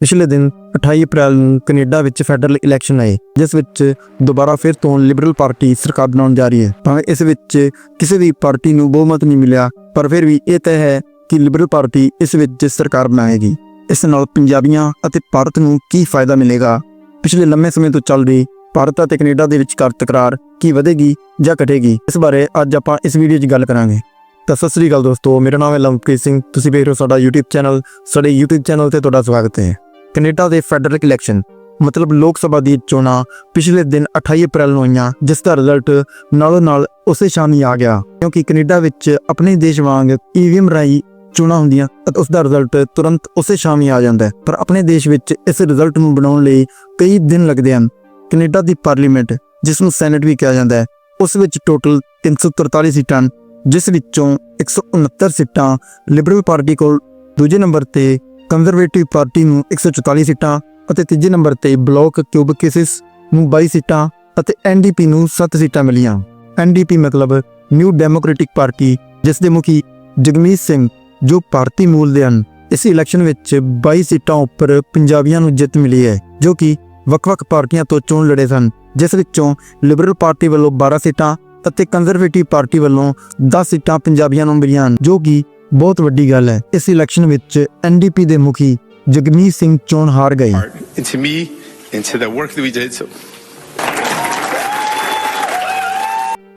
ਪਿਛਲੇ ਦਿਨ 28 ਅਪ੍ਰੈਲ ਨੂੰ ਕੈਨੇਡਾ ਵਿੱਚ ਫੈਡਰਲ ਇਲੈਕਸ਼ਨ ਆਏ, ਜਿਸ ਵਿੱਚ ਦੁਬਾਰਾ ਫਿਰ ਤੋਂ ਲਿਬਰਲ ਪਾਰਟੀ ਸਰਕਾਰ ਬਣਾਉਣ ਜਾ ਰਹੀ ਹੈ। ਭਾਵੇਂ ਇਸ ਵਿੱਚ ਕਿਸੇ ਵੀ ਪਾਰਟੀ ਨੂੰ ਬਹੁਮਤ ਨਹੀਂ ਮਿਲਿਆ, ਪਰ ਫਿਰ ਵੀ ਇਹ ਤੈਅ ਹੈ ਕਿ ਲਿਬਰਲ ਪਾਰਟੀ ਇਸ ਵਿੱਚ ਸਰਕਾਰ ਬਣਾਏਗੀ। ਇਸ ਨਾਲ ਪੰਜਾਬੀਆਂ ਅਤੇ ਭਾਰਤ ਨੂੰ ਕੀ ਫਾਇਦਾ ਮਿਲੇਗਾ? ਪਿਛਲੇ ਲੰਮੇ ਸਮੇਂ ਤੋਂ ਚੱਲ ਰਹੀ ਭਾਰਤ ਅਤੇ ਕੈਨੇਡਾ ਦੇ ਵਿਚਕਾਰ ਤਕਰਾਰ ਕੀ ਵਧੇਗੀ ਜਾਂ ਘਟੇਗੀ? ਇਸ ਬਾਰੇ ਅੱਜ ਆਪਾਂ ਇਸ ਵੀਡੀਓ 'ਚ ਗੱਲ ਕਰਾਂਗੇ। ਤਾਂ ਸਤਿ ਸ੍ਰੀ ਅਕਾਲ ਦੋਸਤੋ, ਮੇਰਾ ਨਾਮ ਹੈ ਲਵਪ੍ਰੀਤ ਸਿੰਘ, ਤੁਸੀਂ ਵੇਖ ਰਹੇ ਹੋ ਸਾਡਾ YouTube ਚੈਨਲ, ਸਾਡੇ YouTube ਚੈਨਲ ਤੇ ਤੁਹਾਡਾ ਸਵਾਗਤ ਹੈ। ਕੈਨੇਡਾ ਦੇ ਫੈਡਰਲ ਇਲੈਕਸ਼ਨ ਮਤਲਬ ਲੋਕ ਸਭਾ ਦੀ ਚੋਣਾਂ ਪਿਛਲੇ ਦਿਨ 28 ਅਪ੍ਰੈਲ ਨੂੰ ਹੋਈਆਂ ਜਿਸ ਦਾ ਰਿਜ਼ਲਟ ਨਾਲੋਂ ਨਾਲ ਉਸੇ ਸ਼ਾਮੀ ਆ ਗਿਆ। ਕਿਉਂਕਿ ਕੈਨੇਡਾ ਵਿੱਚ ਆਪਣੇ ਦੇਸ਼ ਵਾਂਗ ਈਵੀਐਮ ਰਾਹੀਂ ਚੋਣਾਂ ਹੁੰਦੀਆਂ ਅਤੇ ਉਸ ਦਾ ਰਿਜ਼ਲਟ ਤੁਰੰਤ ਉਸੇ ਸ਼ਾਮੀ ਆ ਜਾਂਦਾ ਹੈ। ਪਰ ਆਪਣੇ ਦੇਸ਼ ਵਿੱਚ ਇਸ ਰਿਜ਼ਲਟ ਨੂੰ ਬਣਾਉਣ ਲਈ ਕਈ ਦਿਨ ਲੱਗਦੇ ਹਨ। ਕੈਨੇਡਾ ਦੀ ਪਾਰਲੀਮੈਂਟ ਜਿਸ ਨੂੰ ਸੈਨੇਟ ਵੀ ਕਿਹਾ ਜਾਂਦਾ ਹੈ ਉਸ ਵਿੱਚ ਟੋਟਲ 343 ਸੀਟਾਂ ਹਨ, ਜਿਸ ਵਿੱਚੋਂ 169 ਸੀਟਾਂ ਲਿਬਰਲ ਪਾਰਟੀ ਕੋਲ ਦੂਜੇ ਨੰਬਰ ਤੇ ਕੰਜ਼ਰਵੇਟਿਵ ਪਾਰਟੀ ਨੂੰ 144 ਸੀਟਾਂ ਅਤੇ ਤੀਜੇ ਨੰਬਰ ਤੇ ਬਲੌਕ ਕਿਊਬਕਿਸਿਸ ਨੂੰ 22 ਸੀਟਾਂ ਅਤੇ ਐਨਡੀਪੀ ਨੂੰ 7 ਸੀਟਾਂ ਮਿਲੀਆਂ। ਐਨਡੀਪੀ ਮਤਲਬ ਨਿਊ ਡੈਮੋਕ੍ਰੈਟਿਕ ਪਾਰਟੀ ਜਿਸ ਦੇ ਮੁਖੀ ਜਗਮੀਤ ਸਿੰਘ ਜੋ ਭਾਰਤੀ ਮੂਲ ਦੇ ਹਨ। ਇਸ ਇਲੈਕਸ਼ਨ ਵਿੱਚ 22 ਸੀਟਾਂ ਉੱਪਰ ਪੰਜਾਬੀਆਂ ਨੂੰ ਜਿੱਤ ਮਿਲੀ ਹੈ ਜੋ ਕਿ ਵੱਖ-ਵੱਖ ਪਾਰਟੀਆਂ ਤੋਂ ਚੋਣ ਲੜੇ ਸਨ ਜਿਸ ਵਿੱਚੋਂ ਲਿਬਰਲ ਪਾਰਟੀ ਵੱਲੋਂ 12 ਸੀਟਾਂ ਅਤੇ ਕੰਜ਼ਰਵੇਟਿਵ ਪਾਰਟੀ ਵੱਲੋਂ 10 ਸੀਟਾਂ ਪੰਜਾਬੀਆਂ ਨੂੰ ਮਿਲੀਆਂ ਹਨ, ਜੋ ਕਿ ਬਹੁਤ ਵੱਡੀ ਗੱਲ ਹੈ। ਇਸ ਇਲੈਕਸ਼ਨ ਵਿੱਚ ਐਨਡੀਪੀ ਦੇ ਮੁਖੀ ਜਗਮੀਤ ਸਿੰਘ ਚੋਣ ਹਾਰ ਗਏ। Heart into me, into the work that we did. So.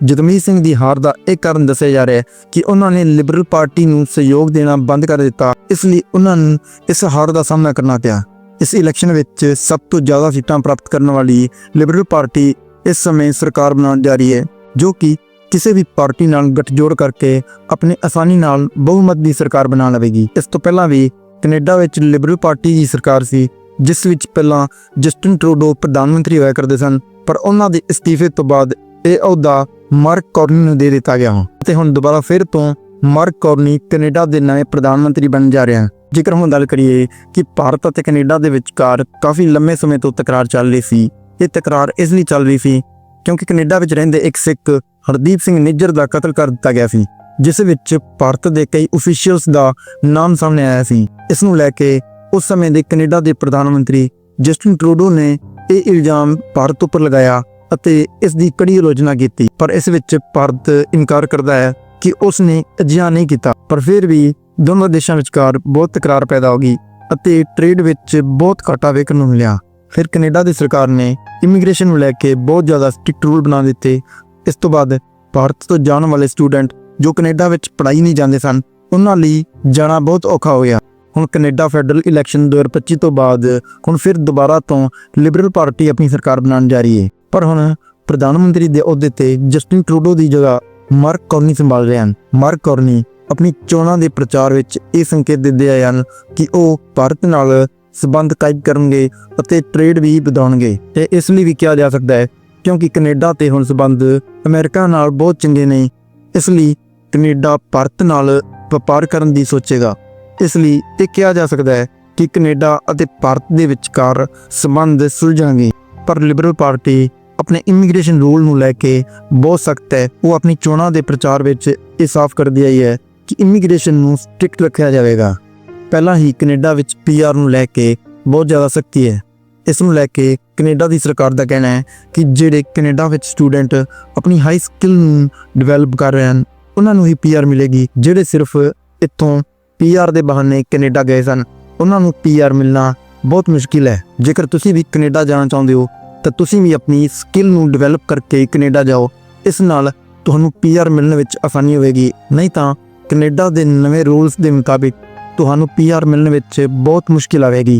Jagmeet Singh ਦੀ ਹਾਰ ਦਾ ਇੱਕ ਕਾਰਨ ਦੱਸਿਆ ਜਾ ਰਿਹਾ ਹੈ ਕਿ ਉਹਨਾਂ ਨੇ ਲਿਬਰਲ ਪਾਰਟੀ ਨੂੰ ਸਹਿਯੋਗ ਦੇਣਾ ਬੰਦ ਕਰ ਦਿੱਤਾ। ਇਸ ਲਈ ਉਹਨਾਂ ਨੂੰ ਇਸ ਹਾਰ ਦਾ ਸਾਹਮਣਾ ਕਰਨਾ ਪਿਆ। ਇਸ ਇਲੈਕਸ਼ਨ ਵਿੱਚ ਸਭ ਤੋਂ ਜ਼ਿਆਦਾ ਸੀਟਾਂ ਪ੍ਰਾਪਤ ਕਰਨ ਵਾਲੀ ਲਿਬਰਲ ਪਾਰਟੀ ਇਸ ਸਮੇਂ ਸਰਕਾਰ ਬਣਾਉਣ ਜਾ ਰਹੀ ਹੈ ਜੋ ਕਿ ਕਿਸੇ ਵੀ ਪਾਰਟੀ ਨਾਲ ਗਠਜੋੜ ਕਰਕੇ ਆਪਣੇ ਆਸਾਨੀ ਨਾਲ ਬਹੁਮਤ ਦੀ ਸਰਕਾਰ ਬਣਾ ਲਵੇਗੀ। ਇਸ ਤੋਂ ਪਹਿਲਾਂ ਵੀ ਕੈਨੇਡਾ ਵਿੱਚ ਲਿਬਰਲ ਪਾਰਟੀ ਦੀ ਸਰਕਾਰ ਸੀ, ਜਿਸ ਵਿੱਚ ਪਹਿਲਾਂ ਜਸਟਿਨ ਟਰੂਡੋ ਪ੍ਰਧਾਨ ਮੰਤਰੀ ਹੋਇਆ ਕਰਦੇ ਸਨ, ਪਰ ਉਹਨਾਂ ਦੇ ਅਸਤੀਫੇ ਤੋਂ ਬਾਅਦ ਇਹ ਅਹੁਦਾ ਮਾਰਕ ਕਾਰਨੀ ਨੂੰ ਦੇ ਦਿੱਤਾ ਗਿਆ ਤੇ ਹੁਣ ਦੁਬਾਰਾ ਫਿਰ ਤੋਂ ਮਾਰਕ ਕਾਰਨੀ ਕੈਨੇਡਾ ਦੇ ਨਵੇਂ ਪ੍ਰਧਾਨ ਮੰਤਰੀ ਬਣ ਜਾ ਰਿਹਾ ਹਨ ਜੇਕਰ ਹੁਣ ਗੱਲ ਕਰੀਏ ਕਿ ਭਾਰਤ ਅਤੇ ਕੈਨੇਡਾ ਦੇ ਵਿਚਕਾਰ ਕਾਫੀ ਲੰਮੇ ਸਮੇਂ ਤੋਂ ਤਕਰਾਰ ਚੱਲ ਰਹੀ ਸੀ, ਇਹ ਤਕਰਾਰ ਇਸ ਲਈ ਚੱਲ ਰਹੀ ਸੀ ਕਿਉਂਕਿ ਕੈਨੇਡਾ ਵਿੱਚ ਰਹਿੰਦੇ ਇੱਕ ਸਿੱਖ ਹਰਦੀਪ ਸਿੰਘ ਨਿੱਜਰ ਦਾ ਕਤਲ ਕਰ ਦਿੱਤਾ ਗਿਆ ਸੀ, ਜਿਸ ਵਿੱਚ ਭਾਰਤ ਦੇ ਕਈ ਅਫੀਸ਼ੀਅਲਸ ਦਾ ਨਾਮ ਸਾਹਮਣੇ ਆਇਆ ਸੀ। ਇਸ ਨੂੰ ਲੈ ਕੇ ਉਸ ਸਮੇਂ ਦੇ ਕੈਨੇਡਾ ਦੇ ਪ੍ਰਧਾਨ ਮੰਤਰੀ ਜਸਟਿਨ ਟਰੂਡੋ ਨੇ ਇਹ ਇਲਜ਼ਾਮ ਭਾਰਤ ਉੱਪਰ ਲਗਾਇਆ ਅਤੇ ਇਸ ਦੀ ਕੜੀ ਆਲੋਚਨਾ ਕੀਤੀ। ਪਰ ਇਸ ਵਿੱਚ ਭਾਰਤ ਇਨਕਾਰ ਕਰਦਾ ਹੈ ਕਿ ਉਸ ਨੇ ਅਜਿਹਾ ਨਹੀਂ ਕੀਤਾ। ਪਰ ਫਿਰ ਵੀ ਦੋਨੋਂ ਦੇਸ਼ਾਂ ਵਿਚਕਾਰ ਬਹੁਤ ਤਕਰਾਰ ਪੈਦਾ ਹੋ ਗਈ ਅਤੇ ਟ੍ਰੇਡ ਵਿੱਚ ਬਹੁਤ ਘਾਟਾ ਵੇਖਣ ਨੂੰ ਮਿਲਿਆ। ਫਿਰ ਕੈਨੇਡਾ ਦੀ ਸਰਕਾਰ ਨੇ ਇਮੀਗ੍ਰੇਸ਼ਨ ਨੂੰ ਲੈ ਕੇ ਬਹੁਤ ਜ਼ਿਆਦਾ ਸਟ੍ਰਿਕਟ ਰੂਲ ਬਣਾ ਦਿੱਤੇ ਇਸ ਤੋਂ ਬਾਅਦ ਭਾਰਤ ਤੋਂ ਜਾਣ ਵਾਲੇ ਸਟੂਡੈਂਟ ਜੋ ਕੈਨੇਡਾ ਵਿੱਚ ਪੜ੍ਹਾਈ ਨਹੀਂ ਜਾਂਦੇ ਸਨ, ਉਹਨਾਂ ਲਈ ਜਾਣਾ ਬਹੁਤ ਔਖਾ ਹੋਇਆ। ਹੁਣ ਕੈਨੇਡਾ ਫੈਡਰਲ ਇਲੈਕਸ਼ਨ 2025 ਤੋਂ ਬਾਅਦ ਹੁਣ ਫਿਰ ਦੁਬਾਰਾ ਤੋਂ ਲਿਬਰਲ ਪਾਰਟੀ ਆਪਣੀ ਸਰਕਾਰ ਬਣਾਉਣ ਜਾ ਰਹੀ ਹੈ। ਪਰ ਹੁਣ ਪ੍ਰਧਾਨ ਮੰਤਰੀ ਦੇ ਅਹੁਦੇ ਤੇ ਜਸਟਿਨ ਟਰੂਡੋ ਦੀ ਜਗ੍ਹਾ ਮਾਰਕ ਕੌਰਨੀ ਸੰਭਾਲ ਰਹੇ ਹਨ। ਮਾਰਕ ਕੌਰਨੀ ਆਪਣੀ ਚੋਣਾਂ ਦੇ ਪ੍ਰਚਾਰ ਵਿੱਚ ਇਹ ਸੰਕੇਤ ਦਿੰਦੇ ਆਏ ਹਨ ਕਿ ਉਹ ਭਾਰਤ ਨਾਲ ਸਬੰਧ ਕਾਇਮ ਕਰਨਗੇ ਅਤੇ ਟ੍ਰੇਡ ਵੀ ਵਧਾਉਣਗੇ। ਤੇ ਇਸ ਲਈ ਵੀ ਕਿਹਾ ਜਾ ਸਕਦਾ ਹੈ ਕਿਉਂਕਿ ਕੈਨੇਡਾ ਤੇ ਹੁਣ ਸਬੰਧ ਅਮਰੀਕਾ ਨਾਲ ਬਹੁਤ ਚੰਗੇ ਨੇ, ਇਸ ਲਈ ਕੈਨੇਡਾ ਭਾਰਤ ਨਾਲ ਵਪਾਰ ਕਰਨ ਦੀ ਸੋਚੇਗਾ। ਇਸ ਲਈ ਇਹ ਕਿਹਾ ਜਾ ਸਕਦਾ ਹੈ ਕਿ ਕੈਨੇਡਾ ਅਤੇ ਭਾਰਤ ਦੇ ਵਿਚਕਾਰ ਸਬੰਧ ਸੁਲਝਾਂਗੇ ਪਰ ਲਿਬਰਲ ਪਾਰਟੀ ਆਪਣੇ ਇਮੀਗ੍ਰੇਸ਼ਨ ਰੂਲ ਨੂੰ ਲੈ ਕੇ ਬਹੁਤ ਸਖਤ ਹੈ। ਉਹ ਆਪਣੀ ਚੋਣਾਂ ਦੇ ਪ੍ਰਚਾਰ ਵਿੱਚ ਇਹ ਸਾਫ਼ ਕਰਦੀ ਆਈ ਹੈ ਕਿ ਇਮੀਗ੍ਰੇਸ਼ਨ ਨੂੰ ਸਟ੍ਰਿਕਟ ਰੱਖਿਆ ਜਾਵੇਗਾ। ਪਹਿਲਾਂ ਹੀ ਕੈਨੇਡਾ ਵਿੱਚ ਪੀਆਰ ਨੂੰ ਲੈ ਕੇ ਬਹੁਤ ਜ਼ਿਆਦਾ ਸਖਤੀ ਹੈ। ਇਸ ਨੂੰ ਲੈ ਕੇ ਕੈਨੇਡਾ ਦੀ ਸਰਕਾਰ ਦਾ ਕਹਿਣਾ ਹੈ ਕਿ ਜਿਹੜੇ ਕੈਨੇਡਾ ਵਿੱਚ ਸਟੂਡੈਂਟ ਆਪਣੀ ਹਾਈ ਸਕਿੱਲ ਨੂੰ ਡਿਵੈਲਪ ਕਰ ਰਹੇ ਹਨ, ਉਹਨਾਂ ਨੂੰ ਹੀ ਪੀਆਰ ਮਿਲੇਗੀ, ਜਿਹੜੇ ਸਿਰਫ ਇੱਥੋਂ ਪੀਆਰ ਦੇ ਬਹਾਨੇ ਕੈਨੇਡਾ ਗਏ ਸਨ, ਉਹਨਾਂ ਨੂੰ ਪੀਆਰ ਮਿਲਣਾ ਬਹੁਤ ਮੁਸ਼ਕਿਲ ਹੈ। ਜੇਕਰ ਤੁਸੀਂ ਵੀ ਕੈਨੇਡਾ ਜਾਣਾ ਚਾਹੁੰਦੇ ਹੋ, ਤਾਂ ਤੁਸੀਂ ਵੀ ਆਪਣੀ ਸਕਿੱਲ ਨੂੰ ਡਿਵੈਲਪ ਕਰਕੇ ਕੈਨੇਡਾ ਜਾਓ। ਇਸ ਨਾਲ ਤੁਹਾਨੂੰ ਪੀਆਰ ਮਿਲਣ ਵਿੱਚ ਆਸਾਨੀ ਹੋਵੇਗੀ। ਨਹੀਂ ਤਾਂ ਕੈਨੇਡਾ ਦੇ ਨਵੇਂ ਰੂਲਸ ਦੇ ਮੁਤਾਬਿਕ ਤੁਹਾਨੂੰ ਪੀਆਰ ਮਿਲਣ ਵਿੱਚ ਬਹੁਤ ਮੁਸ਼ਕਿਲ ਆਵੇਗੀ।